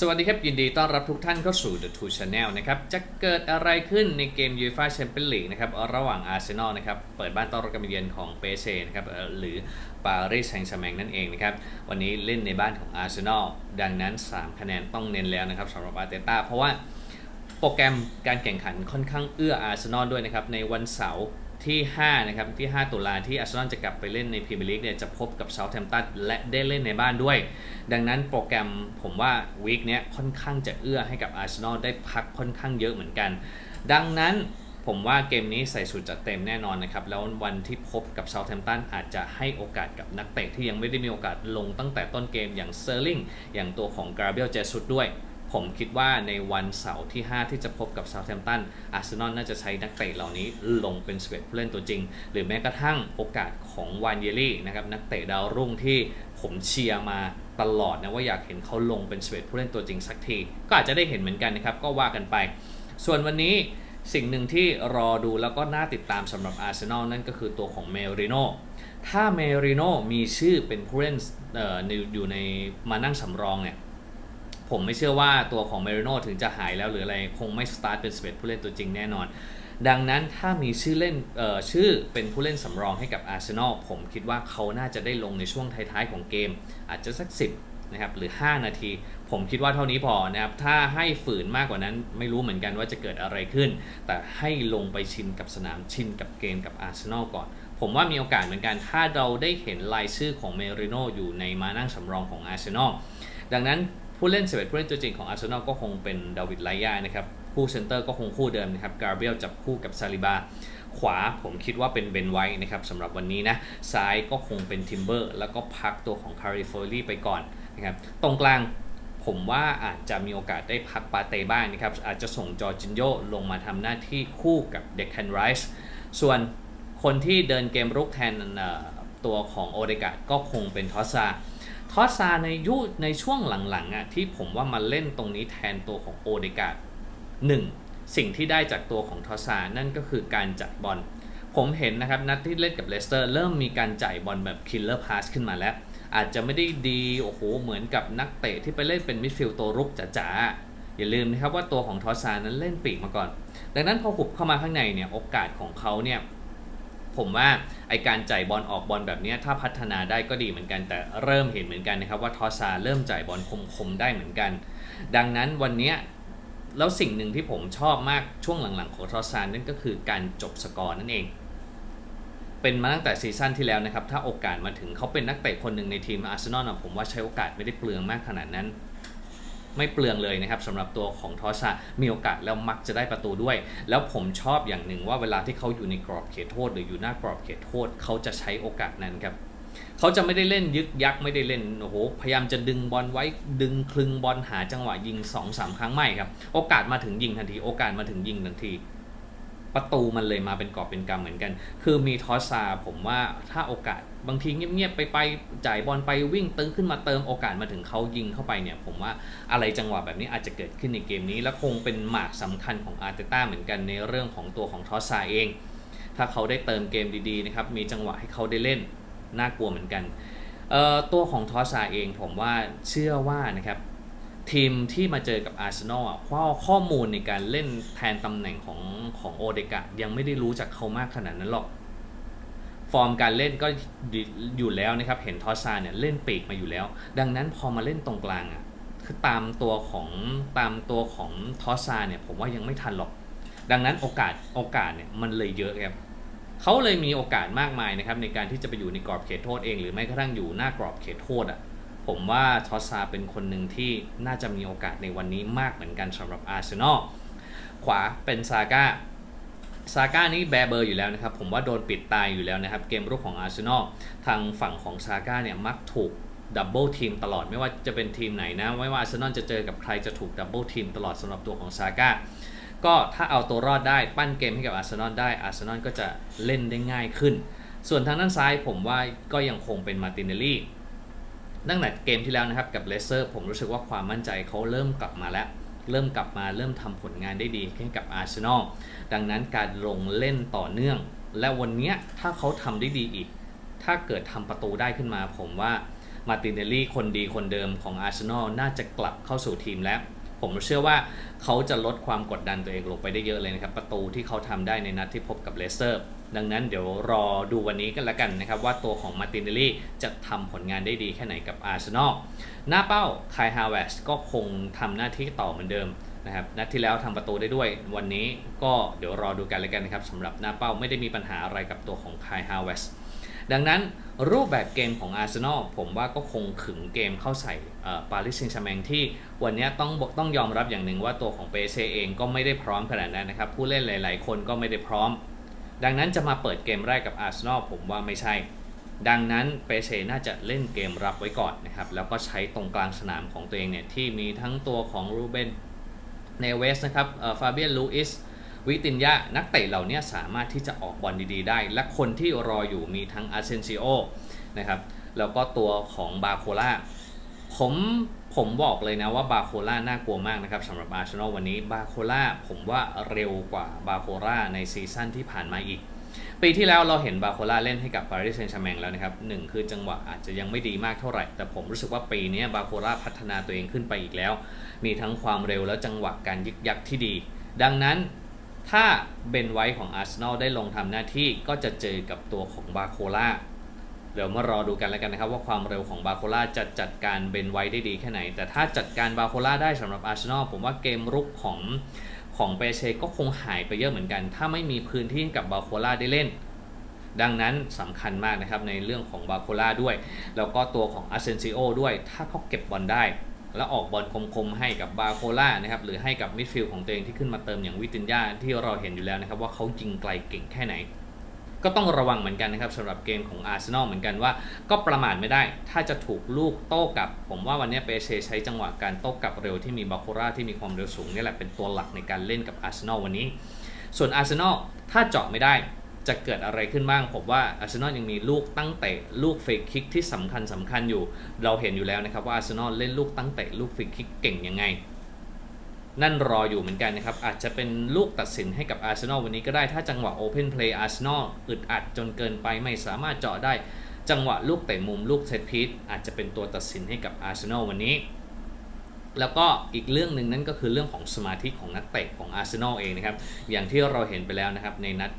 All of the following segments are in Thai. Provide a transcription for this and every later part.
สวัสดีครับ ยินดีต้อนรับทุกท่านเข้าสู่ The Two Channel นะครับ จะเกิดอะไรขึ้นในเกม UEFA Champions League นะครับ ระหว่างอาร์เซนอลนะครับ เปิดบ้านต้อนรับการมาเยือนของเปเชนะครับ หรือปารีสแซงต์แชร์แมงนั่นเองนะครับ วันนี้เล่นในบ้านของอาร์เซนอลดังนั้น 3 คะแนนต้องเน้นแล้วนะครับสำหรับอาร์เตต้าเพราะว่าโปรแกรมการแข่งขันค่อนข้างเอื้ออาร์เซนอลด้วยนะครับ ในวันเสาร์ ที่ 5 นะครับ ที่ 5 ตุลาที่อาร์เซนอลจะกลับไปเล่นในพรีเมียร์ลีกเนี่ยจะพบกับเซาท์แฮมป์ตันและได้เล่นในบ้านด้วย ดังนั้นโปรแกรมผมว่าวีคเนี้ยค่อนข้างจะเอื้อให้กับอาร์เซนอลได้พักค่อนข้างเยอะเหมือนกัน ดังนั้นผมว่าเกมนี้ใส่สุดจัดเต็มแน่นอนนะครับ แล้ววันที่พบกับเซาท์แฮมป์ตันอาจจะให้โอกาสกับนักเตะที่ยังไม่ได้มีโอกาสลงตั้งแต่ต้นเกมอย่างเซอร์ลิงอย่างตัวของกราเบรียลเจสุดด้วย ผมคิดว่าในวันเสาร์ที่ 5 ที่จะพบกับเซาท์แฮมป์ตันอาร์เซนอลน่าจะใช้นักเตะเหล่านี้ลงเป็นสเวตผู้เล่นตัวจริง หรือแม้กระทั่งโอกาสของวานเยลี่นะครับนักเตะดาวรุ่งที่ผมเชียร์มาตลอดนะว่าอยากเห็นเขาลงเป็นสเวตผู้เล่นตัวจริงสักที ก็อาจจะได้เห็นเหมือนกันนะครับก็ว่ากันไป ส่วนวันนี้สิ่งหนึ่งที่รอดูแล้วก็น่าติดตามสำหรับอาร์เซนอลนั่นก็คือตัวของเมริโนถ้าเมริโนมีชื่อเป็นผู้เล่นอยู่ในมานั่งสำรองเนี่ย ผมไม่เชื่อว่าตัวของเมริโนถึงจะหายแล้วหรืออะไรคงไม่สตาร์ทเป็นสเปซผู้เล่นตัวจริงแน่นอน ดังนั้นถ้ามีชื่อเล่นชื่อเป็นผู้เล่นสำรองให้กับอาร์เซนอลผมคิดว่าเขาน่าจะได้ลงในช่วงท้ายๆของเกม อาจจะสัก 10นะครับหรือ 5 นาที ผมคิดว่าเท่านี้พอนะครับถ้าให้ฝืนมากกว่านั้นไม่รู้เหมือนกันว่าจะเกิดอะไรขึ้น แต่ให้ลงไปชินกับสนามชินกับเกมกับอาร์เซนอลก่อนผมว่ามีโอกาสเหมือนกัน ถ้าเราได้เห็นรายชื่อของเมริโนอยู่ในมานั่งสำรองของอาร์เซนอล ดังนั้น ผู้เล่น 11 ผู้เล่นตัวจริงของอาร์เซนอลก็คงเป็นดาวิดไลยานะครับ คู่เซนเตอร์ก็คงคู่เดิมนะครับกาเบรียลจับคู่กับซาลิบา ขวาผมคิดว่าเป็นเบนไวท์นะครับสำหรับวันนี้นะ ซ้ายก็คงเป็นทิมเบอร์แล้วก็พักตัวของคาริฟอรี่ไปก่อนนะครับ ตรงกลางผมว่าอาจจะมีโอกาสได้พักปาเต้บ้างนะครับ อาจจะส่งจอร์จินโยลงมาทำหน้าที่คู่กับเด็กแคนไรส์ส่วนคนที่เดินเกมรุกแทนตัวของโอเดกาก็คงเป็นทอสซา ทอสซาในยุในช่วงหลังๆอะที่ผมว่ามาเล่นตรงนี้แทนตัวของโอเดกาดหนึ่งสิ่งที่ได้จากตัวของทอสซานั่นก็คือการจัดบอลผมเห็นนะครับนัดที่เล่นกับเลสเตอร์เริ่มมีการจ่ายบอลแบบคิลเลอร์พาสขึ้นมาแล้ว อาจจะไม่ได้ดีโอ้โหเหมือนกับนักเตะที่ไปเล่นเป็นมิดฟิลด์ตัวรุกจ๋าๆอย่าลืมนะครับว่าตัวของทอสซานั้นเล่นปีกมาก่อน ดังนั้นพอหุบเข้ามาข้างในเนี่ยโอกาสของเขาเนี่ย ผมว่าไอการจ่ายบอลออกบอลแบบนี้ถ้าพัฒนาได้ก็ดีเหมือนกัน แต่เริ่มเห็นเหมือนกันนะครับว่าทอซาเริ่มจ่ายบอลคมๆได้เหมือนกัน ดังนั้นวันนี้แล้วสิ่งหนึ่งที่ผมชอบมากช่วงหลังๆของทอซานั่นก็คือการจบสกอร์นั่นเอง เป็นมาตั้งแต่ซีซั่นที่แล้วนะครับ ถ้าโอกาสมาถึงเขาเป็นนักเตะคนหนึ่งในทีมอาร์เซนอลผมว่าใช้โอกาสไม่ได้เปลืองมากขนาดนั้น ไม่เปลืองเลยนะครับสำหรับตัวของทอชามีโอกาสแล้วมักจะได้ประตูด้วย แล้วผมชอบอย่างหนึ่งว่าเวลาที่เขาอยู่ในกรอบเขตโทษ หรืออยู่หน้ากรอบเขตโทษ เขาจะใช้โอกาสนั้นครับเขาจะไม่ได้เล่นยึกยักไม่ได้เล่นโอ้โหพยายามจะดึงบอลไว้ดึงคลึงบอลหาจังหวะยิง2อสาครั้งไม่ครับ โอกาสมาถึงยิงทันที โอกาสมาถึงยิงทันที ประตูมันเลยมาเป็นกอบเป็นกำเหมือนกัน คือมีทอสซาผมว่าถ้าโอกาสบางทีเงียบๆไปไปจ่ายบอลไปวิ่งตึ้งขึ้นมาเติมโอกาสมาถึงเขายิงเข้าไปเนี่ย ผมว่าอะไรจังหวะแบบนี้อาจจะเกิดขึ้นในเกมนี้ และคงเป็นหมากสำคัญของอาร์เตต้าเหมือนกันในเรื่องของตัวของทอสซาเอง ถ้าเขาได้เติมเกมดีๆนะครับมีจังหวะให้เขาได้เล่นน่ากลัวเหมือนกันตัวของทอสซาเองผมว่าเชื่อว่านะครับ ทีมที่มาเจอกับอาร์เซนอลอะข้อข้อมูลในการเล่นแทนตำแหน่งของของโอเดกะยังไม่ได้รู้จักเขามากขนาดนั้นหรอก ฟอร์มการเล่นก็อยู่แล้วนะครับ เห็นทอสซาเนี่ยเล่นปีกมาอยู่แล้ว ดังนั้นพอมาเล่นตรงกลางอะคือตามตัวของตามตัวของทอสซาเนี่ยผมว่ายังไม่ทันหรอก ดังนั้นโอกาสโอกาสเนี่ยมันเลยเยอะครับเขาเลยมีโอกาสมากมายนะครับในการที่จะไปอยู่ในกรอบเขตโทษเอง หรือไม่กระทั่งอยู่หน้ากรอบเขตโทษอะ ผมว่าทอสซาเป็นคนหนึ่งที่น่าจะมีโอกาสในวันนี้มากเหมือนกันสำหรับอาร์เซนอลขวาเป็นซาก้าซาก้านี้แบเบอร์อยู่แล้วนะครับ ผมว่าโดนปิดตายอยู่แล้วนะครับ เกมรุกของอาร์เซนอลทางฝั่งของซาก้าเนี่ยมักถูกดับเบิลทีมตลอดไม่ว่าจะเป็นทีมไหนนะ ไม่ว่าอาร์เซนอลจะเจอกับใครจะถูกดับเบิลทีมตลอดสำหรับตัวของซาก้าก็ถ้าเอาตัวรอดได้ปั้นเกมให้กับอาร์เซนอลได้อาร์เซนอลก็จะเล่นได้ง่ายขึ้น ส่วนทางด้านซ้ายผมว่าก็ยังคงเป็นมาตินเนลลี่ ตั้งแต่เกมที่แล้วนะครับกับเลสเตอร์ผมรู้สึกว่าความมั่นใจเขาเริ่มกลับมาแล้ว เริ่มกลับมาเริ่มทำผลงานได้ดีให้กับอาร์เซนอลดังนั้นการลงเล่นต่อเนื่อง และวันนี้ถ้าเขาทำได้ดีอีก ถ้าเกิดทำประตูได้ขึ้นมา ผมว่ามาตินเนลลี่คนดีคนเดิมของอาร์เซนอลน่าจะกลับเข้าสู่ทีมแล้ว ผมเชื่อว่าเขาจะลดความกดดันตัวเองลงไปได้เยอะเลยนะครับ ประตูที่เขาทำได้ในนัดที่พบกับเลสเตอร์ ดังนั้นเดี๋ยวรอดูวันนี้กันละกันนะครับ ว่าตัวของมาตินเนลลี่จะทำผลงานได้ดีแค่ไหนกับอาร์เซนอลหน้าเป้าคายฮาวเวสก็คงทำหน้าที่ต่อเหมือนเดิมนะครับนัดที่แล้วทำประตูได้ด้วยวันนี้ก็เดี๋ยวรอดูกันละกันนะครับสำหรับหน้าเป้าไม่ได้มีปัญหาอะไรกับตัวของคายฮาวเวสดังนั้นรูปแบบเกมของอาร์เซนอลผมว่าก็คงขึงเกมเข้าใส่ปารีสแซงต์แชร์แมงที่วันนี้ต้องต้องยอมรับอย่างหนึ่งว่าตัวของเปเชเองก็ไม่ได้พร้อมขนาดนั้นนะครับผู้เล่นหลาย ๆ คนก็ไม่ได้พร้อม ดังนั้นจะมาเปิดเกมแรกกับอาร์เซนอลผมว่าไม่ใช่ ดังนั้นเปเชน่าจะเล่นเกมรับไว้ก่อนนะครับ แล้วก็ใช้ตรงกลางสนามของตัวเองเนี่ย ที่มีทั้งตัวของรูเบนเนเวสนะครับฟาเบียนลูอิสวิตินยานักเตะเหล่านี้สามารถที่จะออกบอลดีๆ ได้ และคนที่รออยู่มีทั้งอาร์เซนซิโอนะครับแล้วก็ตัวของบาโคล่าผม ผมบอกเลยนะว่าบาโคล่าน่ากลัวมากนะครับสำหรับอาร์เซนอลวันนี้บาโคล่าผมว่าเร็วกว่าบาโคล่าในซีซั่นที่ผ่านมาอีก ปีที่แล้วเราเห็นบาโคล่าเล่นให้กับปารีสแซงต์แชร์แมงแล้วนะครับหนึ่งคือจังหวะอาจจะยังไม่ดีมากเท่าไหร่ แต่ผมรู้สึกว่าปีนี้บาโคล่าพัฒนาตัวเองขึ้นไปอีกแล้ว มีทั้งความเร็วและจังหวะการยึกยักที่ดี ดังนั้นถ้าเบนไวท์ของอาร์เซนอลได้ลงทำหน้าที่ก็จะเจอกับตัวของบาโคล่า เดี๋ยวมารอดูกันแล้วกันนะครับ ว่าความเร็วของบาโคล่าจะจัดการเบนไวท์ได้ดีแค่ไหน แต่ถ้าจัดการบาโคล่าได้สำหรับอาร์เซนอลผมว่าเกมรุกของของเปเชก็คงหายไปเยอะเหมือนกัน ถ้าไม่มีพื้นที่กับบาโคล่าได้เล่น ดังนั้นสำคัญมากนะครับในเรื่องของบาโคล่าด้วย แล้วก็ตัวของอาเซนซิโอด้วย ถ้าเขาเก็บบอลได้ แล้วออกบอลคมๆให้กับบาโคล่านะครับหรือให้กับมิดฟิลด์ของตัวเองที่ขึ้นมาเติมอย่างวิตินยาที่เราเห็นอยู่แล้วนะครับว่าเขายิงไกลเก่งแค่ไหน ก็ต้องระวังเหมือนกันนะครับสำหรับเกมของอาร์เซนอลเหมือนกันว่า ก็ประมาทไม่ได้ ถ้าจะถูกลูกโต้กลับ ผมว่าวันนี้เปเชใช้จังหวะการโต้กลับเร็วที่มีบาโคล่าที่มีความเร็วสูงนี่แหละเป็นตัวหลักในการเล่นกับอาร์เซนอลวันนี้ ส่วนอาร์เซนอลถ้าเจาะไม่ได้จะเกิดอะไรขึ้นบ้าง ผมว่าอาร์เซนอลยังมีลูกตั้งเตะลูกเฟกคิกที่สำคัญสำคัญอยู่ เราเห็นอยู่แล้วนะครับว่าอาร์เซนอลเล่นลูกตั้งเตะลูกเฟกคิกเก่งยังไง นั่นรออยู่เหมือนกันนะครับ อาจจะเป็นลูกตัดสินให้กับอาร์เซนอลวันนี้ก็ได้ถ้าจังหวะโอเพนเพลย์อาร์เซนอลอึดอัดจนเกินไปไม่สามารถเจาะได้ จังหวะลูกเตะมุมลูกเซตพีทอาจจะเป็นตัวตัดสินให้กับอาร์เซนอลวันนี้ แล้วก็อีกเรื่องหนึ่งนั่นก็คือเรื่องของสมาธิของนักเตะของอาร์เซนอลเองนะครับ อย่างที่เราเห็นไปแล้วนะครับในนัด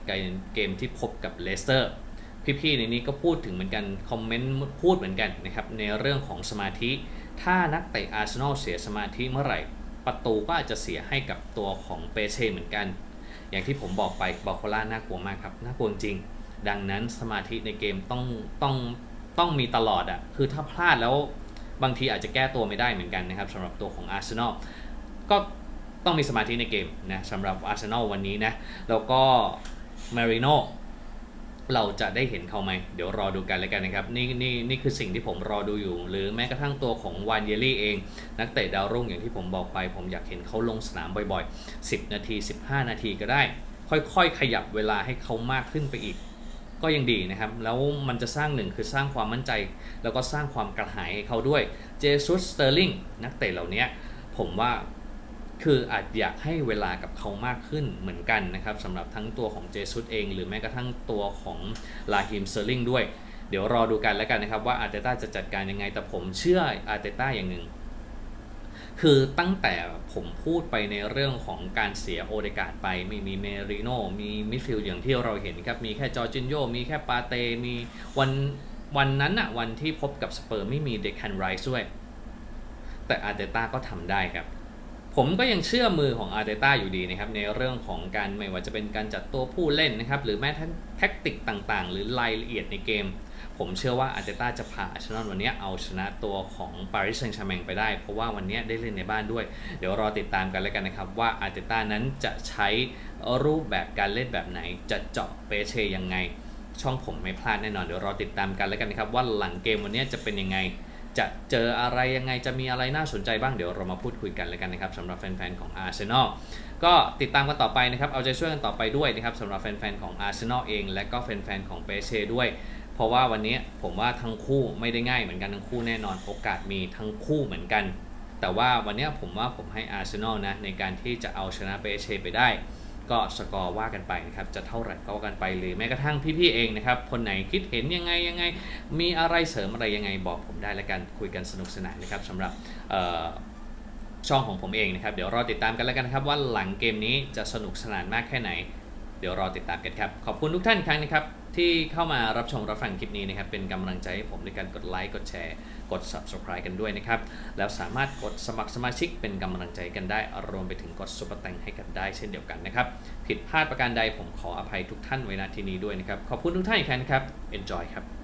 เกมที่พบกับเลสเตอร์พี่ๆในนี้ก็พูดถึงเหมือนกันคอมเมนต์พูดเหมือนกันนะครับในเรื่องของสมาธิ ถ้านักเตะอาร์เซนอลเสียสมาธิเมื่อไหร่ ประตูก็อาจจะเสียให้กับตัวของเปเช่เหมือนกัน อย่างที่ผมบอกไปบอโคล่าน่ากลัวมากครับน่ากลัวจริง ดังนั้นสมาธิในเกมต้องต้องต้องมีตลอดอะ่ะคือถ้าพลาดแล้วบางทีอาจจะแก้ตัวไม่ได้เหมือนกันนะครับสำหรับตัวของอาร์เซนอลก็ต้องมีสมาธิในเกมนะสำหรับอาร์เซนอลวันนี้นะ แล้วก็มาริโน เราจะได้เห็นเขาไหม เดี๋ยวรอดูกันเลยกันนะครับ นี่นี่นี่คือสิ่งที่ผมรอดูอยู่ หรือแม้กระทั่งตัวของวานเยลี่เอง นักเตะดาวรุ่งอย่างที่ผมบอกไป ผมอยากเห็นเขาลงสนามบ่อยๆ 10 นาที 15 นาทีก็ได้ ค่อยๆ ขยับเวลาให้เขามากขึ้นไปอีก ก็ยังดีนะครับ แล้วมันจะสร้างหนึ่งคือสร้างความมั่นใจ แล้วก็สร้างความกระหายให้เขาด้วย เจสุส สเตอร์ลิงนักเตะเหล่านี้ผมว่า คืออาจอยากให้เวลากับเขามากขึ้นเหมือนกันนะครับสำหรับทั้งตัวของเจสุสเอง หรือแม้กระทั่งตัวของลาฮิมเซอร์ลิงด้วย เดี๋ยวรอดูกันแล้วกันนะครับว่าอาร์เตต้าจะจัดการยังไง แต่ผมเชื่ออาร์เตต้าอย่างหนึ่งคือตั้งแต่ผมพูดไปในเรื่องของการเสียโอเดกาดไปไม่มีเมริโนมีมิดฟิลด์อย่างที่เราเห็นครับ มีแค่จอร์จินโยมีแค่ปาเต มีวันวันนั้นอะวันที่พบกับสเปอร์ไม่มีเดคันไรส์ด้วย แต่อาร์เตต้าก็ทำได้ครับ ผมก็ยังเชื่อมือของอาร์เตต้าอยู่ดีนะครับในเรื่องของการไม่ว่าจะเป็นการจัดตัวผู้เล่นนะครับหรือแม้ทั้งแท็กติกต่างๆ หรือรายละเอียดในเกม ผมเชื่อว่าอาร์เตต้าจะพาอาร์เซนอลวันนี้เอาชนะตัวของปารีสแซงต์แชร์แมงไปได้ เพราะว่าวันนี้ได้เล่นในบ้านด้วย เดี๋ยวรอติดตามกันแล้วกันนะครับว่าอาร์เตต้านั้นจะใช้รูปแบบการเล่นแบบไหน จะเจาะเปเชยังไง ช่องผมไม่พลาดแน่นอนเดี๋ยวรอติดตามกันแล้วกันนะครับว่าหลังเกมวันนี้จะเป็นยังไง จะเจออะไรยังไงจะมีอะไรน่าสนใจบ้างเดี๋ยวเรามาพูดคุยกันแล้วกันนะครับสำหรับแฟนๆของอาร์เซนอลก็ติดตามกันต่อไปนะครับ เอาใจช่วยกันต่อไปด้วยนะครับสำหรับแฟนๆของอาร์เซนอลเอง และก็แฟนๆของเปเชด้วย เพราะว่าวันนี้ผมว่าทั้งคู่ไม่ได้ง่ายเหมือนกันทั้งคู่แน่นอนโอกาสมีทั้งคู่เหมือนกัน แต่ว่าวันนี้ผมว่าผมให้อาร์เซนอลนะในการที่จะเอาชนะเปเชไปได้ ก็สกอร์ว่ากันไปนะครับจะเท่าไหร่ก็ว่ากันไปหรือแม้กระทั่งพี่ๆเองนะครับคนไหนคิดเห็นยังไงยังไง มีอะไรเสริมอะไรยังไงบอกผมได้แล้วกันคุยกันสนุกสนานนะครับสำหรับช่องของผมเองนะครับเดี๋ยวรอติดตามกันแล้วกันนะครับว่าหลังเกมนี้จะสนุกสนานมากแค่ไหน เดี๋ยวรอติดตามกันครับขอบคุณทุกท่านอีกครั้งนะครับ ที่เข้ามารับชมรับฟังคลิปนี้นะครับ เป็นกำลังใจให้ผมในการกดไลค์กดแชร์กด subscribe กันด้วยนะครับ แล้วสามารถกดสมัครสมาชิกเป็นกำลังใจกันได้รวมไปถึงกดซุปเปอร์แตงให้กันได้เช่นเดียวกันนะครับ ผิดพลาดประการใดผมขออภัยทุกท่านไว้ณที่นี้ด้วยนะครับ ขอบคุณทุกท่านอีกครั้งครับ enjoy ครับ